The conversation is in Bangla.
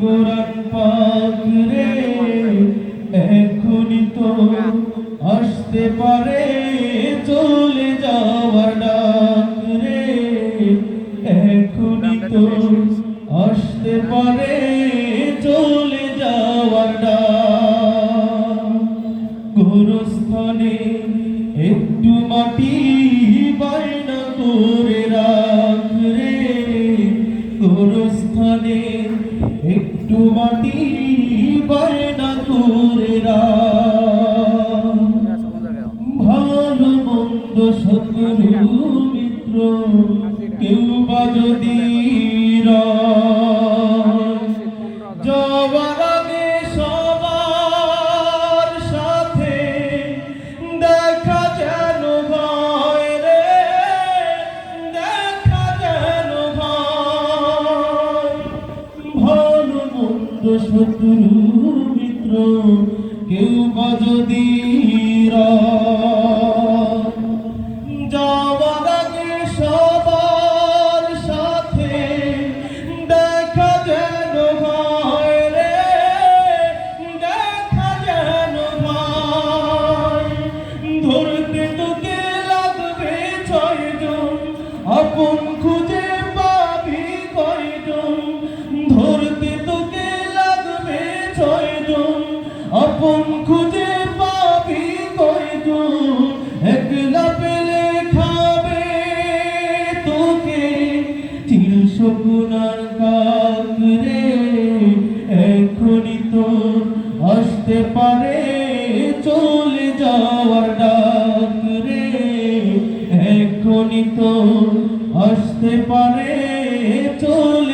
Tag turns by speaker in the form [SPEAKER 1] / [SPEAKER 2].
[SPEAKER 1] কোরআন পাক রে এখনই তো আসতে পারে, চলে যাওয়ার ডাক রে এখনই তো আসতে পারে, চলে যাওয়ার ডাক। গোরস্থানে একটু মাটি বায়না করে রাখ। ভালো মন্দ শত্রু মিত্র কেউ বা যদি শত্রু মিত্র কেউ যদি সবার সাথে দেখা যেন দেখা যেন লাগবে আপন খুঁজে ছয়জন আপন খুঁজে পাবি কয়জন একলা পেলে খাবে তোকে, চির শকুনার কাক রে এখনই তো আসতে পারে চলে যাওয়ার ডাক রে। এখনই তো আসতে পারে চলে